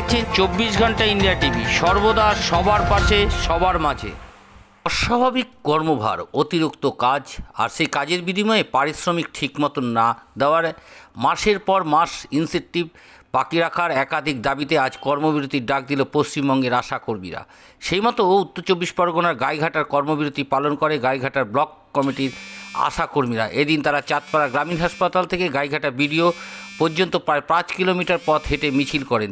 দেখছেন চব্বিশ ঘণ্টা ইন্ডিয়া টিভি। সর্বদা সবার পাশে, সবার মাঝে। অস্বাভাবিক কর্মভার, অতিরিক্ত কাজ, আর সেই কাজের বিনিময়ে পারিশ্রমিক ঠিক মতন না দেওয়ার মাসের পর মাস ইনসেন্টিভ বাকি রাখার একাধিক দাবিতে আজ কর্মবিরতির ডাক দিল পশ্চিমবঙ্গের আশাকর্মীরা। সেই মতো উত্তর চব্বিশ পরগনার গাইঘাটার কর্মবিরতি পালন করে গাইঘাটার ব্লক কমিটির আশাকর্মীরা। এদিন তারা চাঁদপাড়া গ্রামীণ হাসপাতাল থেকে গাইঘাটা বিডিও পর্যন্ত প্রায় পাঁচ কিলোমিটার পথ হেঁটে মিছিল করেন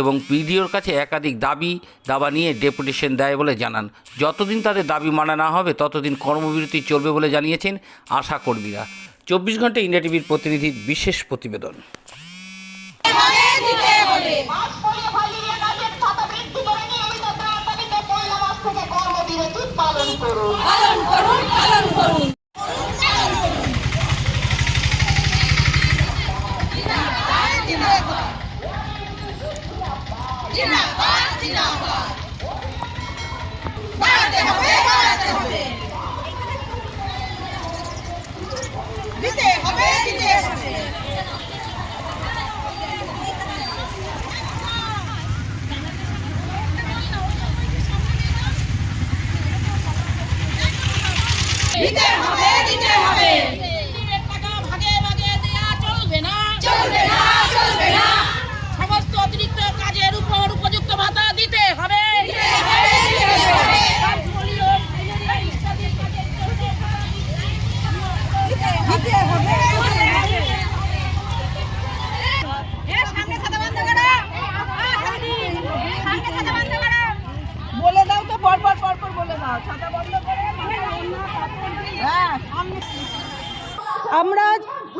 এবং পিডিওর কাছে একাধিক দাবি, দাবা নিয়ে ডেপুটেশন দেয় বলে জানান। যতদিন তাদের দাবি মানা না হবে, ততদিন কর্মবিরতি চলবে বলে জানিয়েছেন আশাকর্মীরা চব্বিশ ঘণ্টা ইন্ডিয়া টিভির প্রতিনিধির বিশেষ প্রতিবেদন। মাস পরে Yeah.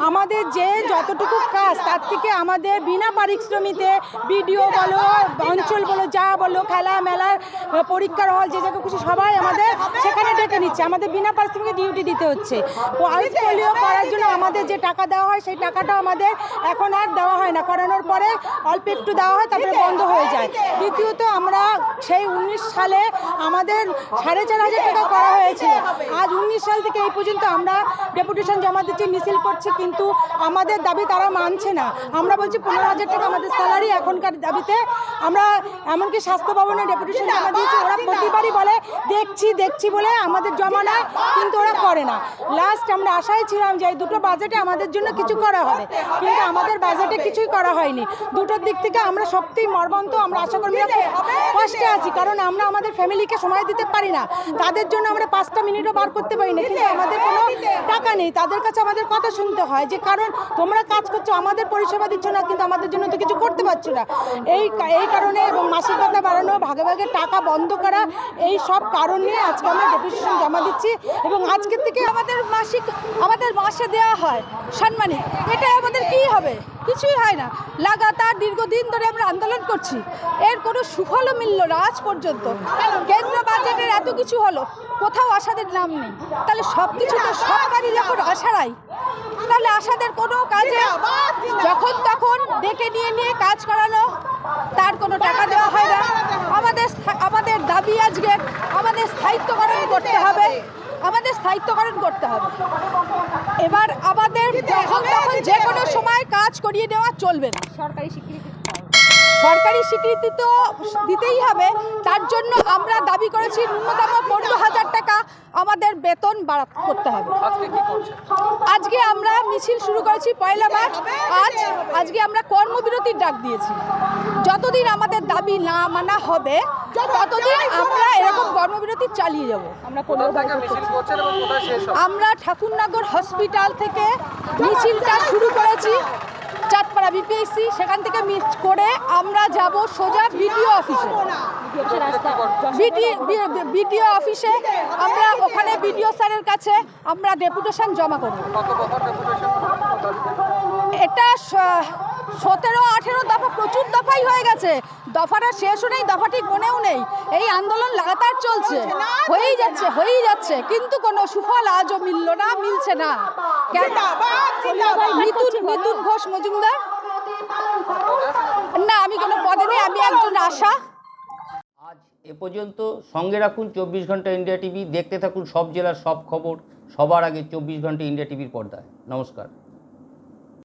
আমাদের যে যতটুকু কাজ, তার থেকে আমাদের বিনা পারিশ্রমিতে বিডিও বলো, অঞ্চল বলো, যা বলো খেলা মেলা পরীক্ষার হল, যে জায়গা খুশি সবাই আমাদের সেখানে ডেকে নিচ্ছে। আমাদের বিনা পারিশ্রমিকে ডিউটি দিতে হচ্ছে। পালস পোলিও করার জন্য আমাদের যে টাকা দেওয়া হয়, সেই টাকাটা আমাদের এখন আর দেওয়া হয় না। করানোর পরে অল্প একটু দেওয়া হয়, তারপরে বন্ধ হয়ে যায়। দ্বিতীয়ত আমরা সেই উনিশ সালে আমাদের সাড়ে চার হাজার টাকা করা হয়েছিল। আজ উনিশ সাল থেকে এই পর্যন্ত আমরা ডেপুটেশন জমা দিচ্ছি, মিছিল করছি, কিন্তু আমাদের দাবি তারা মানছে না। আমরা বলছি পনেরো হাজার টাকা আমাদের স্যালারি এখনকার দাবিতে। আমরা এমনকি স্বাস্থ্য ভবনে ডেপুটেশন জমা দিয়েছি। ওরা প্রতিবারই বলে, দেখছি দেখছি বলে আমাদের জমা নেয় কিন্তু ওরা করে না। লাস্ট আমরা আশায় ছিলাম যে এই দুটো বাজেটে আমাদের জন্য কিছু করা হবে। কিন্তু আমাদের বাজেটে কিছুই করা হয়নি। দুটোর দিক থেকে আমরা সত্যিই মর্মন্ত আমরা আশা করি কষ্টে আছি। কারণ আমরা আমাদের ফ্যামিলিকে সময় দিতে পারি না। তাদের জন্য আমরা পাঁচটা মিনিটও বার করতে পারি না। কিন্তু আমাদের কোনো টাকা নেই, তাদের কাছে আমাদের কথা শুনতে হয় যে, কারণ তোমরা কাজ করছ, আমাদের পরিষেবা দিচ্ছ না, কিন্তু আমাদের জন্য তো কিছু করতে পারছ না। এই এই কারণে এবং মাসিক ভাতা বাড়ানো, ভাগে ভাগে টাকা বন্ধ করা, এই সব কারণ নিয়ে আজকে আমরা ডেপুটেশন জমা দিচ্ছি এবং আজকের থেকে আমাদের মাসিক, আমাদের মাসে দেওয়া হয় সম্মানিত এটা আমাদের কি হবে? কিছুই হয় না। লাগাতার দীর্ঘদিন ধরে আমরা আন্দোলন করছি। এর কোনো সুফলও মিলল না আজ পর্যন্ত। কেন্দ্র বাজেটের এত কিছু হলো। কোথাও আশাদের নাম নেই। তাহলে সব কিছু তো সরকারি যখন আশারাই তাহলে আশাদের কোনো কাজে যখন তখন ডেকে নিয়ে নিয়ে কাজ করানো তার কোনো টাকা দেওয়া হয় না। আমাদের আমাদের দাবি আজকে আমাদের স্থায়িত্বকরণ করতে হবে। আমাদের স্থায়িত্বকরণ করতে হবে। এবার আমাদের যখন তখন যে কোনো সময় কাজ করিয়ে নেওয়া চলবে না। সরকারি স্বীকৃতি সরকারি স্বীকৃতি তো দিতেই হবে। তার জন্য আমরা দাবি করেছি ন্যূনতম পনেরো হাজার বেতন বাড়া করতে হবে। আজকে আমরা মিছিল শুরু করেছি পয়লা মার্চ। আজ, আজকে আমরা কর্মবিরতির ডাক দিয়েছি। যতদিন আমাদের দাবি না মানা হবে, ততদিন আমরা এরকম কর্মবিরতি চালিয়ে যাব। আমরা আমরা ঠাকুরনগর হসপিটাল থেকে মিছিলটা শুরু করেছি। চাঁদপাড়া বিপিএসসি সেখান থেকে মিস করে আমরা যাব সোজা বিডিও অফিসে বিডিও অফিসে আমরা ওখানে বিডিও স্যারের কাছে আমরা ডেপুটেশন জমা করব। এটা সতেরো আঠেরো দফা প্রচুর দফাই হয়ে গেছে। দফাটা শেষও নেই দফাটি মনেও নেই। এই আন্দোলন লাগাতার চলছে। হয়েই যাচ্ছে হয়েই যাচ্ছে। কিন্তু কোনো সুফল আজও মিলল না মিলছে না। কেন? মিতুন মিতুন ঘোষ মজুমদার? না আমি কোনো পদে নেই আমি একজন আশা। আজ এ পর্যন্ত সঙ্গে রাখুন চব্বিশ ঘণ্টা ইন্ডিয়া টিভি। দেখতে থাকুন সব জেলার সব খবর। সবার আগে চব্বিশ ঘণ্টা ইন্ডিয়া টিভির পর্দায়। নমস্কার।